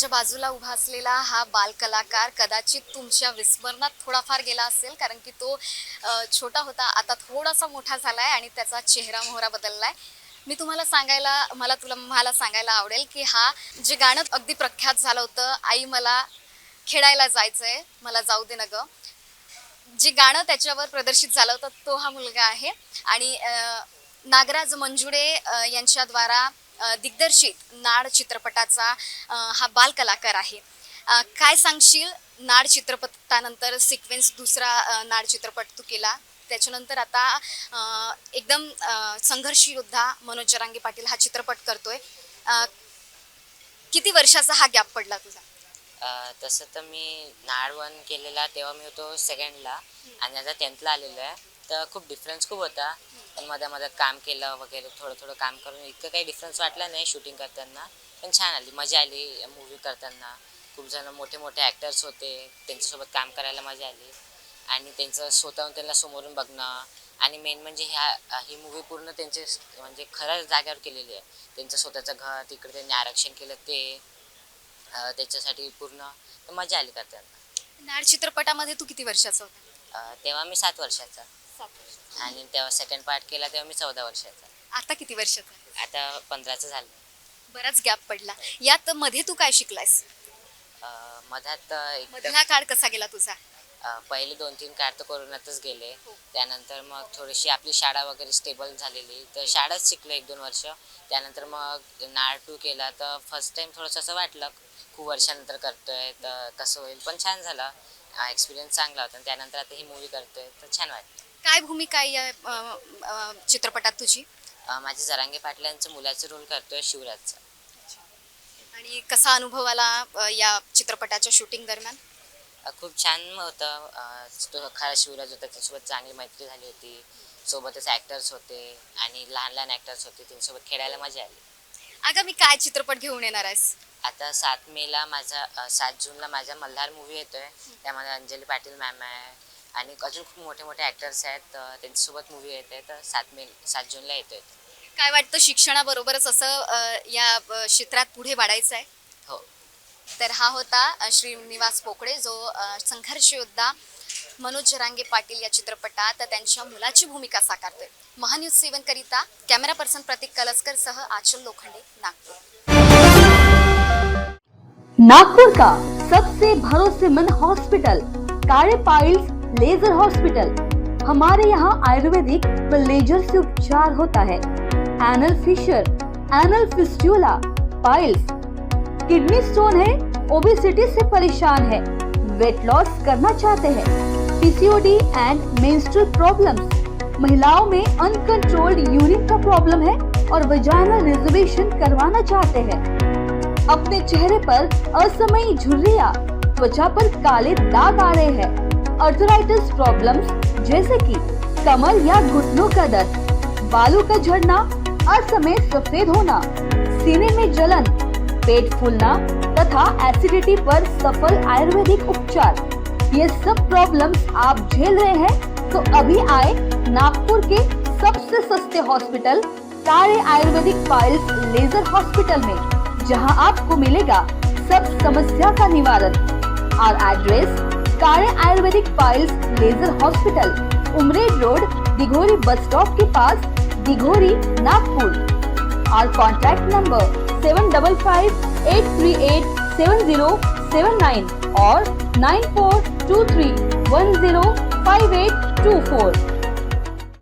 माझ्या बाजूला उभा असलेला हा बालकलाकार कदाचित तुमच्या विस्मरणात थोडाफार गेला असेल कारण की तो छोटा होता. आता थोडासा मोठा झाला आहे आणि त्याचा चेहरा मोहरा बदलला आहे मी तुम्हाला सांगायला मला तुला मला सांगायला आवडेल की हा जे गाणं अगदी प्रख्यात झालं होतं आई मला खेळायला जायचं आहे मला जाऊ दे न गं. जे गाणं त्याच्यावर प्रदर्शित झालं होतं तो हा मुलगा आहे. आणि नागराज मंजुडे यांच्याद्वारा दिग्दर्शित नाड चित्रपटाचा हा बालकलाकार आहे. काय सांगशील नाड चित्रपटानंतर सिक्वेन्स दुसरा नाड चित्रपट तू केला? त्याच्यानंतर आता एकदम संघर्ष योद्धा मनोज जरांगे पाटील हा चित्रपट करतोय. किती वर्षाचा हा गॅप पडला तुझा? तसं तर मी नाड वन केलेला तेव्हा मी होतो सेकंडला आणि आता टेन्थला आलेलो आहे. तर खूप डिफरन्स खूप होता. पण मध्ये मध्ये काम केलं वगैरे थोडं थोडं काम करून इतकं काही डिफरन्स वाटला नाही शूटिंग करताना. पण छान आली मजा आली मूवी करताना. खूप जण मोठे मोठे ॲक्टर्स होते त्यांच्यासोबत काम करायला मजा आली. आणि त्यांचं स्वतःहून त्यांना समोरून बघणं. आणि मेन म्हणजे ह्या ही मूवी पूर्ण त्यांचे म्हणजे खऱ्या जाग्यावर केलेली आहे. त्यांचं स्वतःचं घर तिकडे त्यांनी आरक्षण केलं ते. त्याच्यासाठी पूर्ण मजा आली करताना. नाड चित्रपटामध्ये तू किती वर्षाचा होता? तेव्हा मी सात वर्षाचा. आणि तेव्हा सेकंड पार्ट केला तेव्हा मी चौदा वर्षाचा. आता किती वर्षाचा? आहे? आता पंधराचं झालं. बराच गॅप पडला. यात मध्ये तू काय शिकलायस? अ, मधात अ, एकदम मधला काळ कसा गेला तुझा? अ, पहिले दोन तीन काळ तर कोरोनातच गेले. हो. त्यानंतर मग थोडीशी आपली शाळा वगैरे स्टेबल झालेली. तर शाळाच शिकलो एक दोन वर्ष. त्यानंतर मग नाळ टू केला तर फर्स्ट टाइम थोडंसं असं वाटलं खूप वर्षानंतर करतोय तर कसं होईल? पण छान झालं. एक्सपिरियन्स चांगला होता. आणि त्यानंतर आता ही मूवी करतोय तर छान वाटतं काय भूमिका आहे या अ, अ, चित्रपटात तुझी? अ, माझे जरांगे पाटील यांचं मुलाचं रोल करतोय शिवराजचा. आणि कसा अनुभव आला अ, या चित्रपटाच्या शूटिंग दरम्यान? अ, खूप छान होतं. अ, तो खरा शिवराज होता त्याच्यासोबत चांगली मैत्री झाली होती. सोबतच ॲक्टर्स होते आणि लहान लहान ॲक्टर्स होते त्यांच्यासोबत खेळायला मजा आली. अगं मी काय चित्रपट घेऊन येणार आहेस? आता सात मेला माझा अ, सात जूनला माझा मल्हार मूवी येतोय. त्यामध्ये अंजली पाटील मॅम आहे. आणि अजून खूप मोठे मोठे ॲक्टर्स आहेत त्यांच्यासोबत मूवी येते तर सात मे सात जूनला येतोय काय वाटतं शिक्षणाबरोबरच असं अ, या अ, क्षेत्रात पुढे वाढायचं आहे? हो. तर हा होता अ, श्रीनिवास पोकळे जो अ, संघर्ष योद्धा मनोज जरांगे पाटील या चित्रपटात त्यांच्या मुलाची भूमिका साकारतोय. महान्यूज सेवन करिता कॅमेरा पर्सन प्रतीक कलसकर सह आचल लोखंडे नागपूर. नागपुर का सबसे भरोसेमंद hospital Kale piles laser hospital. हमारे यहाँ आयुर्वेदिक व लेजर से उपचार होता है। Anal fissure anal fistula piles kidney stone है ओबेसिटी से परेशान है। वेट लॉस करना चाहते हैं। पीसीओडी एंड मेंस्ट्रुअल प्रॉब्लम्स महिलाओं में अनकंट्रोल्ड यूरिन का प्रॉब्लम है और वजाइनल रिजर्वेशन करवाना चाहते हैं। अपने चेहरे पर असमयी झुर्रिया, त्वचा पर काले दाग आ रहे हैं। अर्थराइटिस प्रॉब्लम्स जैसे कि कमर या घुटनों का दर्द, बालों का झड़ना, असमय सफ़ेद होना, सीने में जलन, पेट फूलना तथा एसिडिटी पर सफल आयुर्वेदिक उपचार। ये सब प्रॉब्लम्स आप झेल रहे हैं तो अभी आए नागपुर के सबसे सस्ते हॉस्पिटल तारे आयुर्वेदिक पाइल्स लेजर हॉस्पिटल में, जहाँ आपको मिलेगा सब समस्या का निवारण। और address Kare ayurvedic piles laser hospital Umred road, Dighori bus stop के पास, दिघोरी, नागपुर। और contact number seven double five eight three eight seven zero seven nine और nine four two three one zero five eight two four